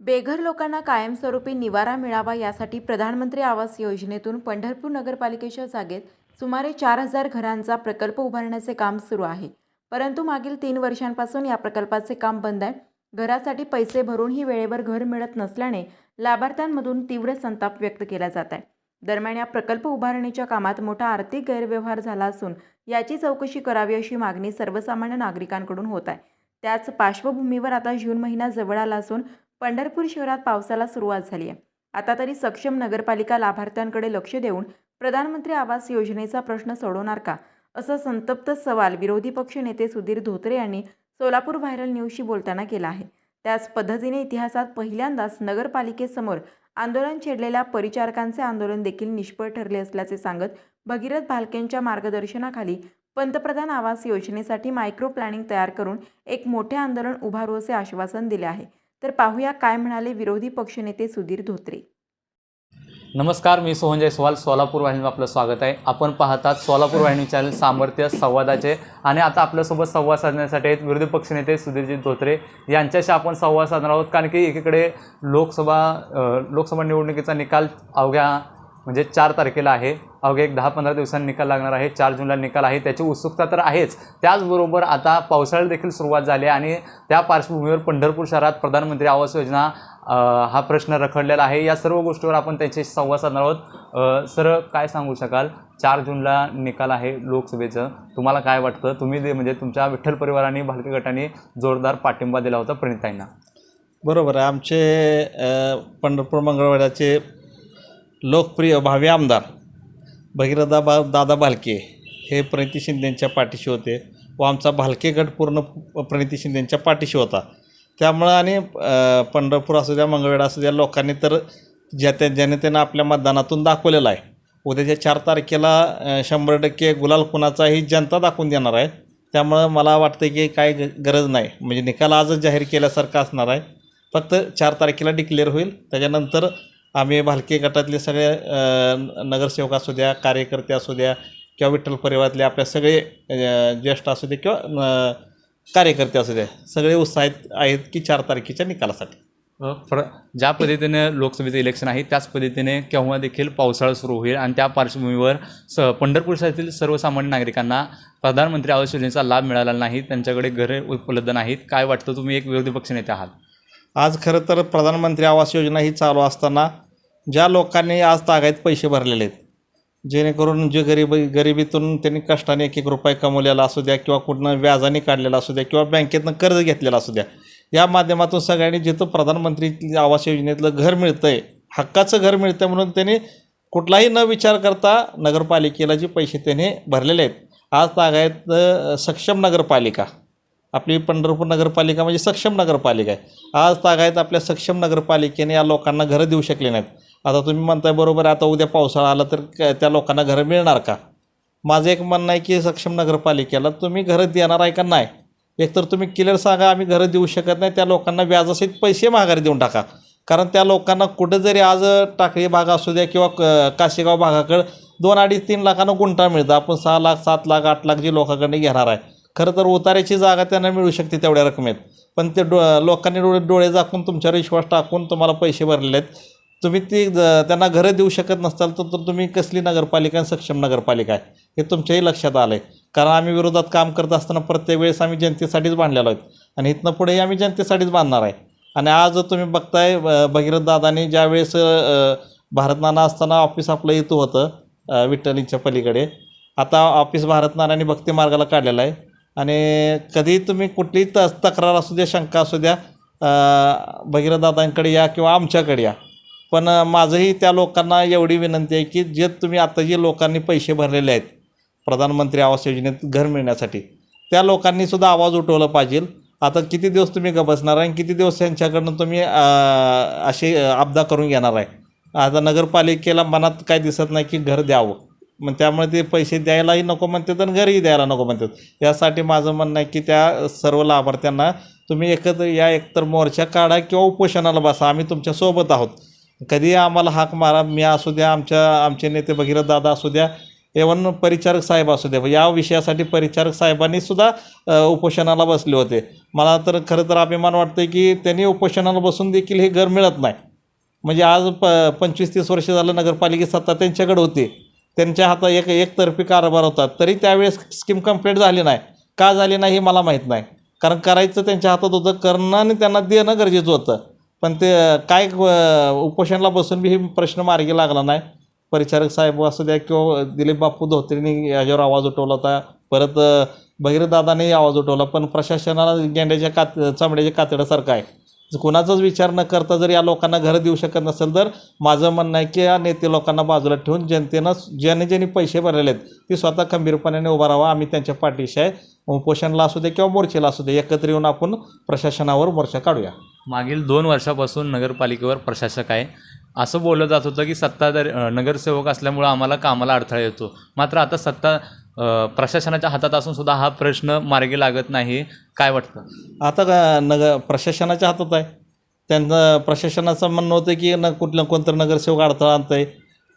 बेघर लोकांना कायमस्वरूपी निवारा मिळावा यासाठी प्रधानमंत्री आवास योजनेतून पंढरपूर नगरपालिकेच्या जागेत सुमारे चार हजार घरांचा प्रकल्प उभारण्याचे काम सुरू आहे. परंतु मागील तीन वर्षांपासून या प्रकल्पाचे काम बंद आहे. घरासाठी पैसे भरूनही वेळेवर घर मिळत नसल्याने लाभार्थ्यांमधून तीव्र संताप व्यक्त केला जात आहे. दरम्यान या प्रकल्प उभारणीच्या कामात मोठा आर्थिक गैरव्यवहार झाला असून याची चौकशी करावी अशी मागणी सर्वसामान्य नागरिकांकडून होत आहे. त्याच पार्श्वभूमीवर आता जून महिना जवळ आला असून पंढरपूर शहरात पावसाला सुरुवात झाली आहे. आता तरी सक्षम नगरपालिका लाभार्थ्यांकडे लक्ष देऊन प्रधानमंत्री आवास योजनेचा प्रश्न सोडवणार का? असा संतप्त सवाल विरोधी पक्ष नेते सुधीर धोत्रे यांनी सोलापूर व्हायरल न्यूजशी बोलताना केला आहे. त्याच पद्धतीने इतिहासात पहिल्यांदाच नगरपालिकेसमोर आंदोलन छेडलेल्या परिचारकांचे आंदोलन देखील निष्फळ ठरले असल्याचे सांगत भगीरथ भालकेंच्या मार्गदर्शनाखाली पंतप्रधान आवास योजनेसाठी मायक्रो प्लॅनिंग तयार करून एक मोठे आंदोलन उभारू असे आश्वासन दिले आहे. तर पाहूया काय म्हणाले विरोधी पक्षनेते सुधीर धोत्रे. नमस्कार मी सोहन जयस्वाल सोलापूर वाहिनीला आपलं स्वागत आहे. आपण पाहतात सोलापूर वाहिनी चॅनल सामर्थ्य संवादाचे आणि आता आपल्यासोबत संवाद साधण्यासाठी आहेत विरोधी पक्षनेते सुधीरजी धोत्रे. यांच्याशी आपण संवाद साधणार आहोत कारण की एकीकडे लोकसभा लोकसभा निवडणुकीचा निकाल अवघ्या म्हणजे चार तारखेला आहे. अवघ्या एक दहा पंधरा दिवसांनी निकाल लागणार आहे चार जूनला निकाल आहे त्याची उत्सुकता तर आहेच. त्याचबरोबर आता पावसाळ्यात देखील सुरुवात झाली आणि त्या पार्श्वभूमीवर पंढरपूर शहरात प्रधानमंत्री आवास योजना हा प्रश्न रखडलेला आहे. या सर्व गोष्टीवर आपण त्यांचे संवाद साधणार आहोत. सर काय सांगू शकाल? चार जूनला निकाल आहे लोकसभेचं. तुम्हाला काय वाटतं? तुम्ही जे म्हणजे तुमच्या विठ्ठल परिवाराने भालके गटाने जोरदार पाठिंबा दिला होता प्रणिताईंना. बरोबर आहे. आमचे पंढरपूर मंगळवाड्याचे लोकप्रिय भावी आमदार भगीरदा बा दादा भालके हे प्रणिती शिंदेंच्या पाठीशी होते. व आमचा भालके गट पूर्ण प्रणिती शिंदेंच्या पाठीशी होता. त्यामुळं आणि पंढरपूर असू द्या मंगळवेढा असू द्या लोकांनी तर ज्या त्या जनतेनं आपल्या मतदानातून दाखवलेलं आहे. उद्याच्या चार तारखेला शंभर टक्के गुलाल कुणाचा ही जनता दाखवून देणार आहे. त्यामुळं मला वाटतं की काय ग गरज नाही. म्हणजे निकाल आजच जाहीर केल्यासारखा असणार आहे. फक्त चार तारखेला डिक्लेअर होईल. त्याच्यानंतर आम्ही भालके गटातले सगळे नगरसेवक असू द्या कार्यकर्ते असू द्या किंवा विठ्ठल परिवारातले आपल्या सगळे ज्येष्ठ असू दे किंवा कार्यकर्ते असू द्या सगळे उत्साहित आहेत की चार तारखेच्या निकालासाठी. फर ज्या पद्धतीने लोकसभेचं इलेक्शन आहे त्याच पद्धतीने केव्हा देखील पावसाळा सुरू होईल आणि त्या पार्श्वभूमीवर स पंढरपूर शहरातील सर्वसामान्य नागरिकांना प्रधानमंत्री आवास योजनेचा लाभ मिळाला नाही त्यांच्याकडे घरे उपलब्ध नाहीत. काय वाटतं? तुम्ही एक विरोधी पक्षनेते आहात. आज खरं तर प्रधानमंत्री आवास योजना ही चालू असताना ज्या लोकांनी आज तागायत पैसे भरलेले आहेत जेणेकरून जे गरीब गरिबीतून त्यांनी कष्टाने एक एक रुपये कमवलेला असू द्या किंवा कुठनं व्याजाने काढलेला असू द्या किंवा बँकेतनं कर्ज घेतलेलं असू द्या या माध्यमातून सगळ्यांनी जिथं प्रधानमंत्री आवास योजनेतलं घर मिळतं आहे हक्काचं घर मिळतं म्हणून त्यांनी कुठलाही न विचार करता नगरपालिकेला जे पैसे त्यांनी भरलेले आहेत आज तागायत सक्षम नगरपालिका आपली पंढरपूर नगरपालिका म्हणजे सक्षम नगरपालिका आहे. आज तागायत आपल्या सक्षम नगरपालिकेने या लोकांना घरं देऊ शकले नाहीत. आता तुम्ही म्हणताय बरोबर आहे, आता उद्या पावसाळा आला तर क- त्या लोकांना घरं मिळणार का? माझं एक म्हणणं आहे की सक्षम नगरपालिकेला तुम्ही घरं देणार आहे का नाही? एकतर तुम्ही क्लिअर सांगा आम्ही घरं देऊ शकत नाही त्या लोकांना व्याजासहित पैसे माघारी देऊन टाका. कारण त्या लोकांना कुठं जरी आज टाकळी भाग असू द्या किंवा क- काशीगाव भागाकडं दोन अडीच तीन लाखानं गुंठा मिळतं. आपण सहा लाख सात लाख आठ लाख जी लोकांकडे घेणार आहे. खरं तर उतार्याची जागा त्यांना मिळू शकते तेवढ्या रकमेत. पण ते डो लोकांनी डोळे डोळे झाकून तुमच्यावर विश्वास टाकून तुम्हाला पैसे भरलेले आहेत. तुम्ही ती ज- त्यांना घरं देऊ शकत नसताल तर तर तुम्ही कसली नगरपालिका आणि सक्षम नगरपालिका आहे? हे तुमच्याही लक्षात आलं आहे कारण आम्ही विरोधात काम करत असताना प्रत्येक वेळेस आम्ही जनतेसाठीच बांधलेलो आहेत. आणि इथनं पुढेही आम्ही जनतेसाठीच बांधणार आहे. आणि आज तुम्ही बघताय भगीरथ दादानी ज्यावेळेस भारतनाना असताना ऑफिस आपलं इथं होतं अ, विठ्ठलीच्या पलीकडे. आता ऑफिस भारत भक्ती मार्गाला काढलेलं आहे. आणि कधी तुम्ही कुठलीही त तक्रार असू द्या शंका असू द्या भगीरथदादांकडे या किंवा आमच्याकडे या. पण माझंही त्या लोकांना एवढी विनंती आहे की जे तुम्ही आता जे लोकांनी पैसे भरलेले आहेत प्रधानमंत्री आवास योजनेत घर मिळण्यासाठी त्या लोकांनीसुद्धा आवाज उठवला पाहिजे. आता किती दिवस तुम्ही ग बसणार आहे आणि किती दिवस यांच्याकडनं तुम्ही अशी आपदा करून घेणार आहे? आता नगरपालिकेला मनात काय दिसत नाही की घर द्यावं. मग त्यामुळे ते पैसे द्यायलाही नको म्हणतात आणि घरही द्यायला नको म्हणतात. यासाठी माझं म्हणणं आहे की त्या सर्व लाभार्थ्यांना तुम्ही एकत्र या एकतर मोर्चा काढा किंवा उपोषणाला बसा. आम्ही तुमच्यासोबत आहोत. कधी आम्हाला हाक मारा मी असू द्या आमच्या आमचे नेते भगीरथ दादा असू द्या एवन परिचारक साहेब असू दे या विषयासाठी परिचारक साहेबांनी सुद्धा उपोषणाला बसले होते. मला तर खरं तर अभिमान वाटतं की त्यांनी उपोषणाला बसून देखील हे घर मिळत नाही. म्हणजे आज प पंचवीस तीस वर्ष झालं नगरपालिकेत सत्ता त्यांच्याकडे होती. त्यांच्या हातात एक एकतर्फी कारभार होता. तरी त्यावेळेस स्कीम कंप्लीट झाली नाही. का झाली नाही हे मला माहीत नाही. कारण करायचं त्यांच्या हातात होतं करणं आणि त्यांना देणं गरजेचं होतं. पण ते काय उपोषणाला बसून बी हे प्रश्न मार्गी लागला नाही. परिचारक साहेब असू द्या किंवा दिलीप बापू धोत्रेंनी याच्यावर आवाज उठवला होता. परत भगीरदादाने आवाज उठवला. पण प्रशासनाला गेंड्याच्या कात चामड्याच्या कातड्यासारखं आहे. कुणाचाच विचार न करता जर या लोकांना घरं देऊ शकत नसेल तर माझं म्हणणं आहे की या नेते लोकांना बाजूला ठेवून जनतेनं ज्याने ज्यांनी पैसे भरलेले आहेत ते स्वतः खंबीरपणाने उभा राहावा. आम्ही त्यांच्या पाठीशी आहे. उपोषणला असू दे किंवा मोर्चेला असू दे एकत्र येऊन आपण प्रशासनावर मोर्चा काढूया. मागील दोन वर्षापासून नगरपालिकेवर प्रशासक आहे. असं बोललं जात होतं की सत्ताधारी नगरसेवक असल्यामुळं आम्हाला कामाला अडथळा येतो. मात्र आता सत्ता प्रशासनाच्या हातात असून सुद्धा हा प्रश्न मार्गी लागत नाही. काय वाटतं? आता का नग प्रशासनाच्या हातात आहे. त्यांचं प्रशासनाचं म्हणणं होतं की न कुठलं कोणतं नगरसेवक अडथळा आणतं आहे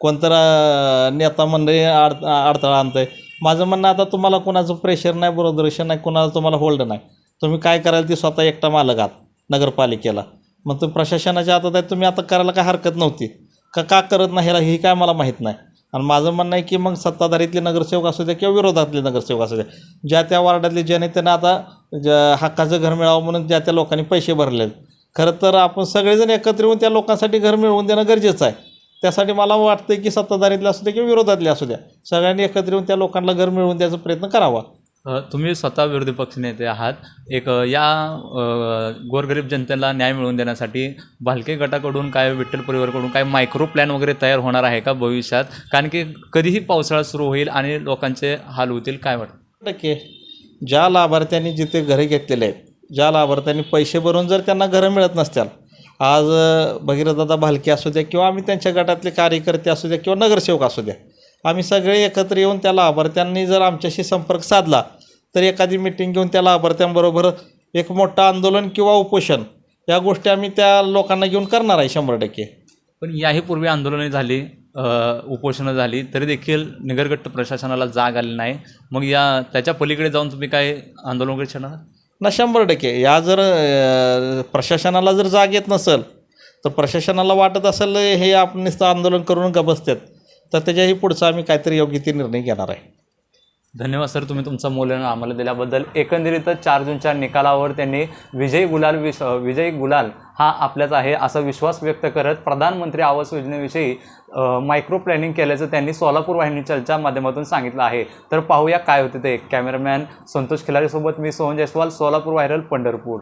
कोणतं नेता मंडळी अड अडथळा आणतं आहे माझं म्हणणं आता तुम्हाला कोणाचं प्रेशर नाही बरोदर्शन नाही कोणाला तुम्हाला होल्ड नाही. तुम्ही काय कराल ते स्वतः एकटा मालक आहात नगरपालिकेला. मग तुम्ही प्रशासनाच्या हातात आहे तुम्ही आता करायला काय हरकत नव्हती. का का करत नाही ह्याला ही काय मला माहीत नाही. आणि माझं म्हणणं आहे की मग सत्ताधारीतले नगरसेवक असू द्या किंवा विरोधातले नगरसेवक असू द्या ज्या त्या वार्डातले ज्याने त्यांना आता ज्या हक्काचं घर मिळावं म्हणून ज्या त्या लोकांनी पैसे भरले आहेत. खरं तर आपण सगळेजण एकत्र येऊन त्या लोकांसाठी घर मिळवून देणं गरजेचं आहे त्यासाठी मला वाटतं की सत्ताधारीतले असू द्या किंवा विरोधातले असू द्या सगळ्यांनी एकत्र येऊन त्या लोकांना घर मिळवून द्यायचा प्रयत्न करावा तुम्ही स्वतः विरोधी पक्षनेते आहात. एक या गोरगरीब जनतेला न्याय मिळवून देण्यासाठी भालके गटाकडून काय विठ्ठल परिवारकडून काय मायक्रो प्लॅन वगैरे तयार होणार आहे का भविष्यात? कारण की कधीही पावसाळा सुरू होईल आणि लोकांचे हाल होतील काय वाटतं? टक्के. ज्या लाभार्थ्यांनी जिथे घरे घेतलेले आहेत ज्या लाभार्थ्यांनी पैसे भरून जर त्यांना घरं मिळत नसतील आज भगीरथदादा भालके असू द्या किंवा आम्ही त्यांच्या गटातले कार्यकर्ते असू द्या किंवा नगरसेवक असू द्या आम्ही सगळे एकत्र येऊन त्या लाभार्थ्यांनी जर आमच्याशी संपर्क साधला तर एखादी मिटिंग घेऊन त्या लाभार्थ्यांबरोबर एक मोठं आंदोलन किंवा उपोषण या गोष्टी आम्ही त्या लोकांना घेऊन करणार आहे शंभर टक्के. पण याही पूर्वी आंदोलने झाली उपोषणं झाली तरी देखील निगरगट्ट प्रशासनाला जाग आली नाही. मग या त्याच्या पलीकडे जाऊन तुम्ही काय आंदोलन वगैरे छेडणार ना शंभर टक्के. या जर प्रशासनाला जर जाग येत नसेल तर प्रशासनाला वाटत असेल हे आपण नुसतं आंदोलन करून का बसतात तर त्याच्याही पुढचा आम्ही काहीतरी योग्य ते निर्णय घेणार आहे. धन्यवाद सर. तुम्ही तुमचा मूल्यांकन आम्हाला दिल्याबद्दल. एकंदरीतच चार जूनच्या निकालावर त्यांनी विजय गुलाल विश विजय गुलाल हा आपल्याच आहे असा विश्वास व्यक्त करत प्रधानमंत्री आवास योजनेविषयी मायक्रो प्लॅनिंग केल्याचं त्यांनी सोलापूर वाहिनीच्या माध्यमातून सांगितलं आहे. तर पाहूया काय होते ते. कॅमेरामॅन संतोष खिलारीसोबत मी सोहन जयस्वाल सोलापूर व्हायरल पंढरपूर.